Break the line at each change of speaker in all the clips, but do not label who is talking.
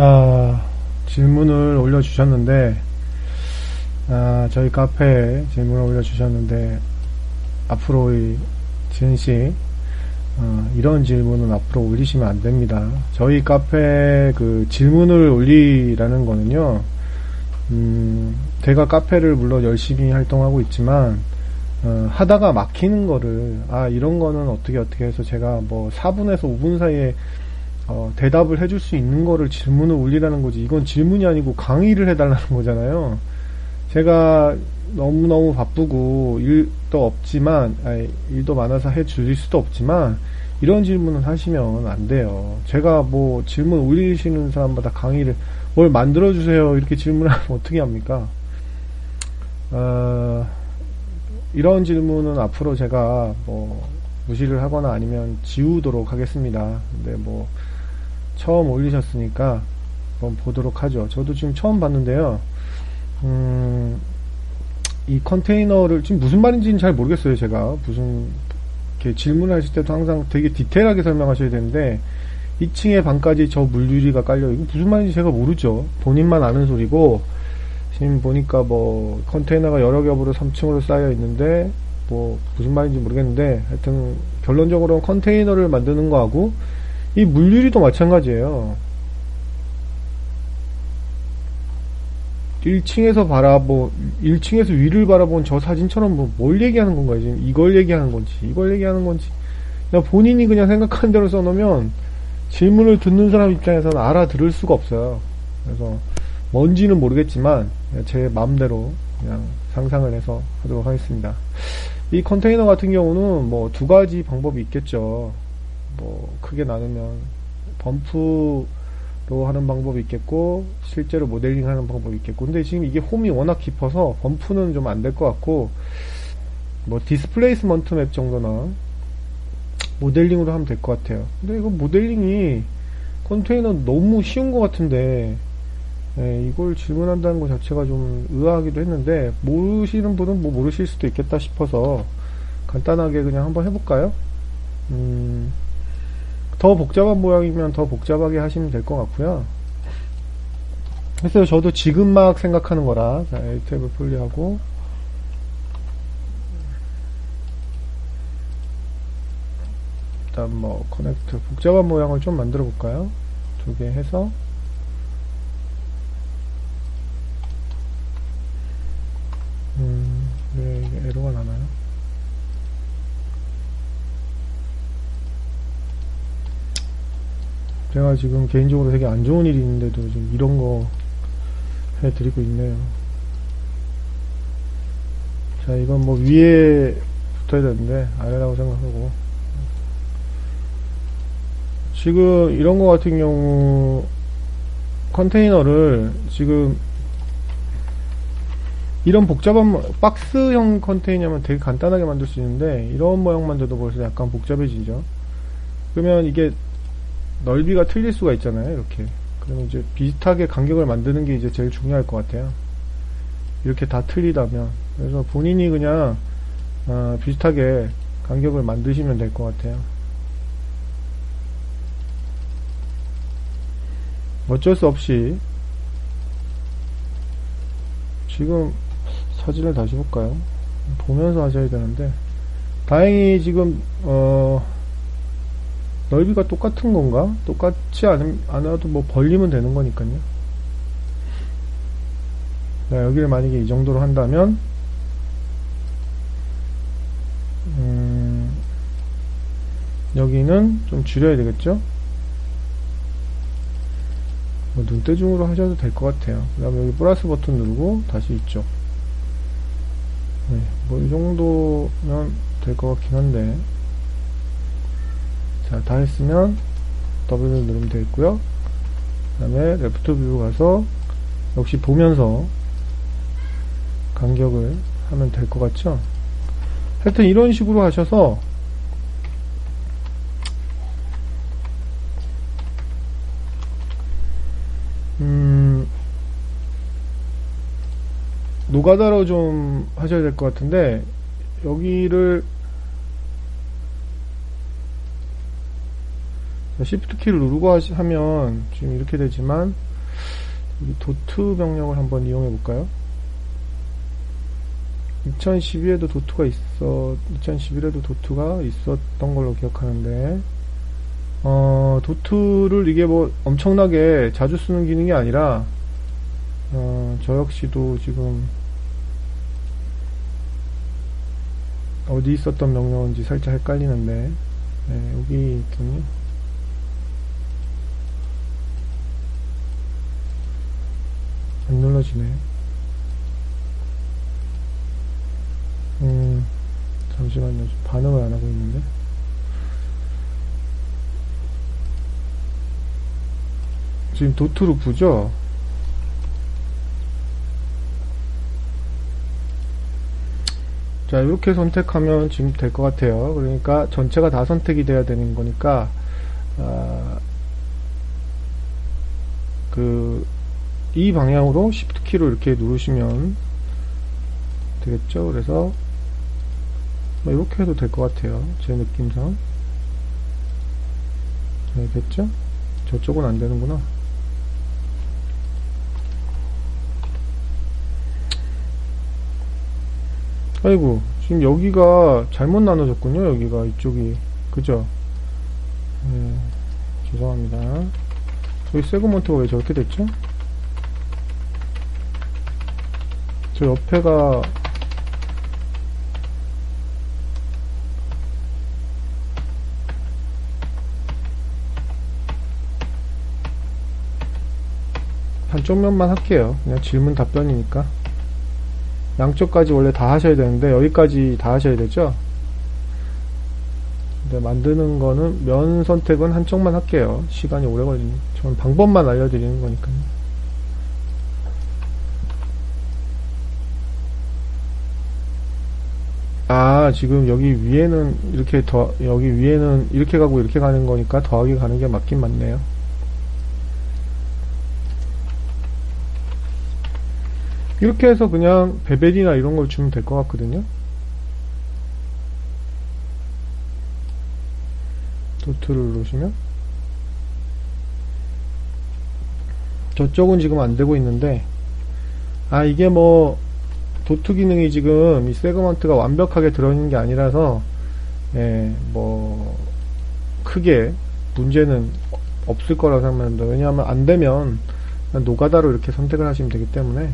아, 질문을 올려주셨는데, 아, 저희 카페에 질문을 올려주셨는데, 앞으로의 지은씨, 어, 이런 질문은 앞으로 올리시면 안 됩니다. 저희 카페 그 질문을 올리라는 거는요, 음, 제가 카페를 물론 열심히 활동하고 있지만, 어, 하다가 막히는 거를, 아, 이런 거는 어떻게 어떻게 해서 제가 뭐 4분에서 5분 사이에 어, 대답을 해줄 수 있는 거를 질문을 올리라는 거지. 이건 질문이 아니고 강의를 해달라는 거잖아요. 제가 너무너무 바쁘고 일도 없지만, 아니, 일도 많아서 해줄 수도 없지만, 이런 질문은 하시면 안 돼요. 제가 뭐 질문 올리시는 사람마다 강의를 뭘 만들어주세요. 이렇게 질문하면 어떻게 합니까? 어, 이런 질문은 앞으로 제가 뭐 무시를 하거나 아니면 지우도록 하겠습니다. 근데 뭐 처음 올리셨으니까 한번 보도록 하죠. 저도 지금 처음 봤는데요. 음, 이 컨테이너를 지금 무슨 말인지는 잘 모르겠어요. 제가 무슨 이렇게 질문하실 때도 항상 되게 디테일하게 설명하셔야 되는데 2층에 방까지 저 물유리가 깔려 이거 무슨 말인지 제가 모르죠. 본인만 아는 소리고 지금 보니까 뭐 컨테이너가 여러 겹으로 3층으로 쌓여 있는데 뭐 무슨 말인지 모르겠는데 하여튼 결론적으로 컨테이너를 만드는 거하고 이 물유리도 마찬가지예요. 1층에서 바라보 1층에서 위를 바라본 저 사진처럼 뭐 뭘 얘기하는 건가요? 지금 이걸 얘기하는 건지 이걸 얘기하는 건지 그냥 본인이 그냥 생각하는 대로 써놓으면 질문을 듣는 사람 입장에서는 알아들을 수가 없어요. 그래서 뭔지는 모르겠지만 제 마음대로 그냥 상상을 해서 하도록 하겠습니다. 이 컨테이너 같은 경우는 뭐 두 가지 방법이 있겠죠. 뭐 크게 나누면 범프로 하는 방법이 있겠고 실제로 모델링 하는 방법이 있겠고 근데 지금 이게 홈이 워낙 깊어서 범프는 좀 안 될 것 같고 뭐 디스플레이스먼트 맵 정도나 모델링으로 하면 될 것 같아요 근데 이거 모델링이 컨테이너 너무 쉬운 것 같은데 예, 이걸 질문한다는 것 자체가 좀 의아하기도 했는데 모르시는 분은 뭐 모르실 수도 있겠다 싶어서 간단하게 그냥 한번 해볼까요? 음, 더 복잡한 모양이면 더 복잡하게 하시면 될 것 같고요. 그래서 저도 지금 막 생각하는 거라 자, L 탭을 분리하고 일단 뭐 커넥트 복잡한 모양을 좀 만들어 볼까요? 두 개 해서 음, 왜 이게 에러가 나나요? 제가 지금 개인적으로 되게 안 좋은 일이 있는데도 지금 이런 거 해드리고 있네요. 자, 이건 뭐 위에 붙어야 되는데, 아래라고 생각하고. 지금 이런 거 같은 경우, 컨테이너를 지금 이런 복잡한 박스형 컨테이너면 되게 간단하게 만들 수 있는데 이런 모양만 돼도 벌써 약간 복잡해지죠 그러면 이게 넓이가 틀릴 수가 있잖아요 이렇게. 그러면 이제 비슷하게 간격을 만드는 게 이제 제일 중요할 것 같아요. 이렇게 다 틀리다면. 그래서 본인이 그냥 어, 비슷하게 간격을 만드시면 될 것 같아요. 어쩔 수 없이 지금 사진을 다시 볼까요? 보면서 하셔야 되는데 다행히 지금 어 넓이가 똑같은 건가? 똑같지 않, 않아도 뭐 벌리면 되는 거니까요 자, 여기를 만약에 이 정도로 한다면 음, 여기는 좀 줄여야 되겠죠? 뭐 눈대중으로 하셔도 될 것 같아요 그 다음에 여기 플러스 버튼 누르고 다시 이쪽 네, 뭐 이 정도면 될 것 같긴 한데 자 다 했으면 W를 누르면 되겠고요. 그 다음에 레프트 뷰 가서 역시 보면서 간격을 하면 될 것 같죠? 하여튼 이런 식으로 하셔서 음 노가다로 좀 하셔야 될 것 같은데 여기를 Shift 키를 누르고 하시, 하면 지금 이렇게 되지만 이 도트 병력을 한번 이용해 볼까요? 2012에도 도트가 있어 2011에도 도트가 있었던 걸로 기억하는데 어, 도트를 이게 뭐 엄청나게 자주 쓰는 기능이 아니라 어, 저 역시도 지금 어디 있었던 명령인지 살짝 헷갈리는데 네, 여기 있더니 안 눌러지네 음 잠시만요. 반응을 안 하고 있는데. 지금 도트루프죠? 자 이렇게 선택하면 지금 될 것 같아요. 그러니까 전체가 다 선택이 돼야 되는 거니까 아, 그 이 방향으로 Shift 키로 이렇게 누르시면 되겠죠? 그래서 뭐 이렇게 해도 될 것 같아요. 제 느낌상. 네, 됐죠? 저쪽은 안 되는구나. 아이고 지금 여기가 잘못 나눠졌군요 여기가 이쪽이. 그죠? 네, 죄송합니다. 여기 세그먼트가 왜 저렇게 됐죠 저 옆에가 한쪽 면만 할게요. 그냥 질문 답변이니까. 양쪽까지 원래 다 하셔야 되는데 여기까지 다 하셔야 되죠? 근데 만드는 거는 면 선택은 한쪽만 할게요. 시간이 오래 걸리니 저는 방법만 알려드리는 거니까요 아 지금 여기 위에는 이렇게 더 여기 위에는 이렇게 가고 이렇게 가는 거니까 더하기 가는 게 맞긴 맞네요. 이렇게 해서 그냥 베벨이나 이런 걸 주면 될 것 같거든요. 도트를 누르시면. 저쪽은 지금 안 되고 있는데. 아 이게 뭐 도트 기능이 지금 이 세그먼트가 완벽하게 들어있는 게 아니라서 예, 뭐 크게 문제는 없을 거라고 생각합니다. 왜냐하면 안 되면 노가다로 이렇게 선택을 하시면 되기 때문에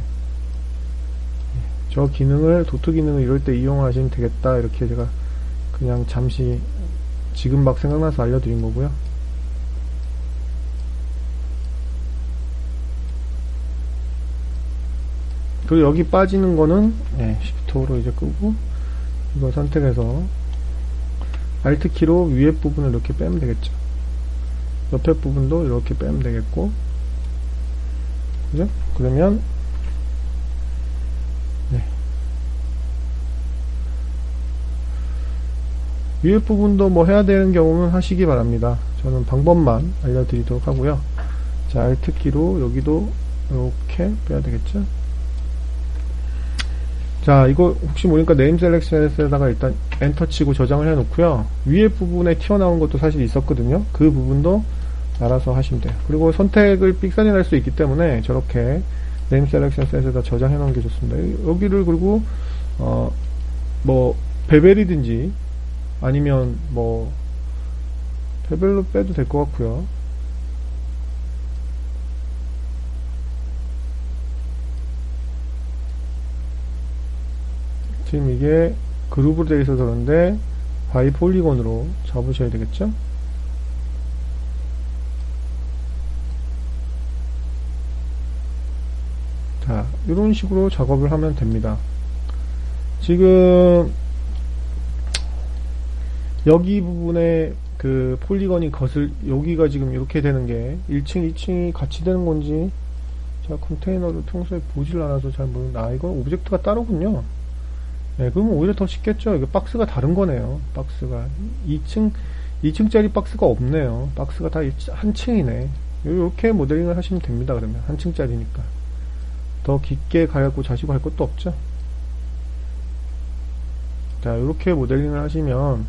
저 기능을 도트 기능을 이럴 때 이용하시면 되겠다 이렇게 제가 그냥 잠시 지금 막 생각나서 알려드린 거고요 그리고 여기 빠지는 거는 네, 시프트로 이제 끄고 이거 선택해서 Alt 키로 위에 부분을 이렇게 빼면 되겠죠 옆에 부분도 이렇게 빼면 되겠고 그죠? 그러면 위에 부분도 뭐 해야 되는 경우는 하시기 바랍니다. 저는 방법만 알려드리도록 하고요. 자, Alt키로 여기도 이렇게 빼야 되겠죠? 자, 이거 혹시 모르니까 네임 셀렉션에다가 일단 엔터 치고 저장을 해 놓고요. 위에 부분에 튀어나온 것도 사실 있었거든요. 그 부분도 알아서 하시면 돼요. 그리고 선택을 삑사리 날 수 있기 때문에 저렇게 네임 셀렉션 셋에다 저장해 놓은 게 좋습니다. 여기를 그리고 어 뭐 베벨이든지 아니면 뭐 레벨로 빼도 될 것 같고요 지금 이게 그룹으로 되어 있어서 그런데 바이 폴리곤으로 잡으셔야 되겠죠? 자 이런 식으로 작업을 하면 됩니다. 지금 여기 부분에 그 폴리건이 거슬 여기가 지금 이렇게 되는 게 1층 2층이 같이 되는 건지 제가 컨테이너를 평소에 보질 않아서 잘 모르는데 아 이건 오브젝트가 따로군요 네, 그럼 오히려 더 쉽겠죠. 이게 박스가 다른 거네요. 박스가 2층 2층짜리 박스가 없네요. 박스가 다 한 층이네. 이렇게 모델링을 하시면 됩니다. 그러면 한 층짜리니까 더 깊게 가고 자시고 할 것도 없죠. 자, 이렇게 모델링을 하시면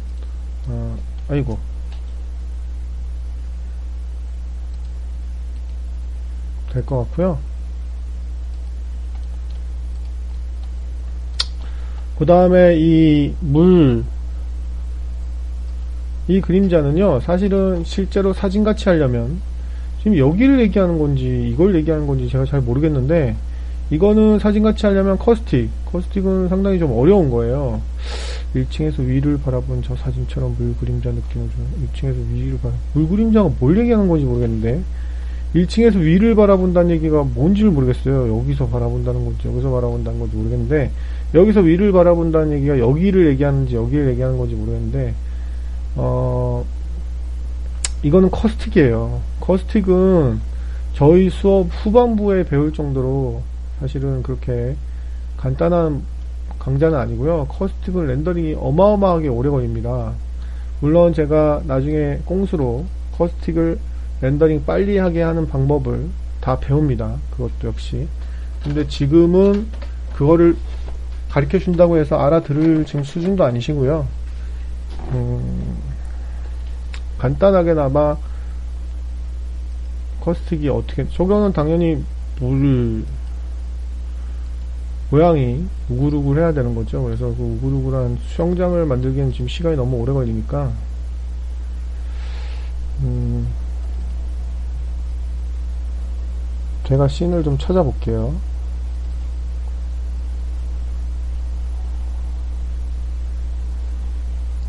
어, 아이고 될 것 같고요. 그 다음에 이 물, 이 그림자는요, 사실은 실제로 사진같이 하려면, 지금 여기를 얘기하는 건지, 이걸 얘기하는 건지 제가 잘 모르겠는데, 이거는 사진같이 하려면 커스틱, 커스틱은 상당히 좀 어려운 거예요. 1층에서 위를 바라본 저 사진처럼 물 그림자 느낌을 주는 1층에서 위를 바라 물 그림자가 뭘 얘기하는 건지 모르겠는데 1층에서 위를 바라본다는 얘기가 뭔지를 모르겠어요. 여기서 바라본다는 건지 여기서 바라본다는 건지 모르겠는데 여기서 위를 바라본다는 얘기가 여기를 얘기하는지 여기를 얘기하는 건지 모르겠는데 어 이거는 커스틱이에요. 커스틱은 저희 수업 후반부에 배울 정도로 사실은 그렇게 간단한 강좌는 아니고요. 커스틱은 렌더링이 어마어마하게 오래 걸립니다. 물론 제가 나중에 꽁수로 커스틱을 렌더링 빨리 하게 하는 방법을 다 배웁니다. 그것도 역시. 근데 지금은 그거를 가르쳐 준다고 해서 알아들을 지금 수준도 아니시고요. 음, 간단하게나마 커스틱이 어떻게, 저거는 당연히 물, 모양이 우글우글 해야 되는 거죠. 그래서 그 우글우글한 수영장을 만들기에는 지금 시간이 너무 오래 걸리니까, 제가 씬을 좀 찾아볼게요.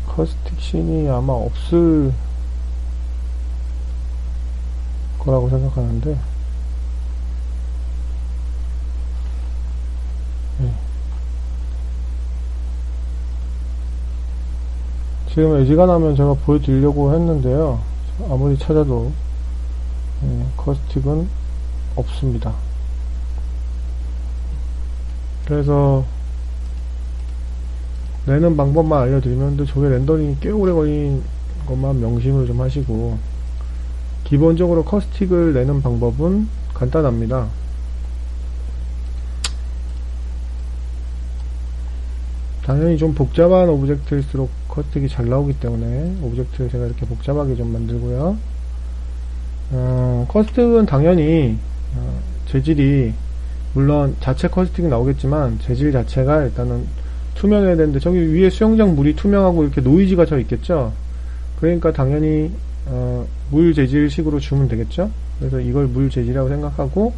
커스틱 씬이 아마 없을 거라고 생각하는데, 네. 지금 애지간하면 제가 보여드리려고 했는데요. 아무리 찾아도 네, 커스틱은 없습니다. 그래서 내는 방법만 알려드리면 저게 렌더링이 꽤 오래 걸린 것만 명심을 좀 하시고 기본적으로 커스틱을 내는 방법은 간단합니다. 당연히 좀 복잡한 오브젝트일수록 커스틱이 잘 나오기 때문에 오브젝트를 제가 이렇게 복잡하게 좀 만들고요. 어, 커스틱은 당연히 어, 재질이 물론 자체 커스틱이 나오겠지만 재질 자체가 일단은 투명해야 되는데 저기 위에 수영장 물이 투명하고 이렇게 노이즈가 져 있겠죠. 그러니까 당연히 어, 물 재질식으로 주면 되겠죠. 그래서 이걸 물 재질이라고 생각하고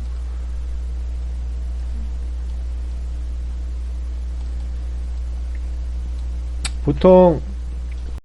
보통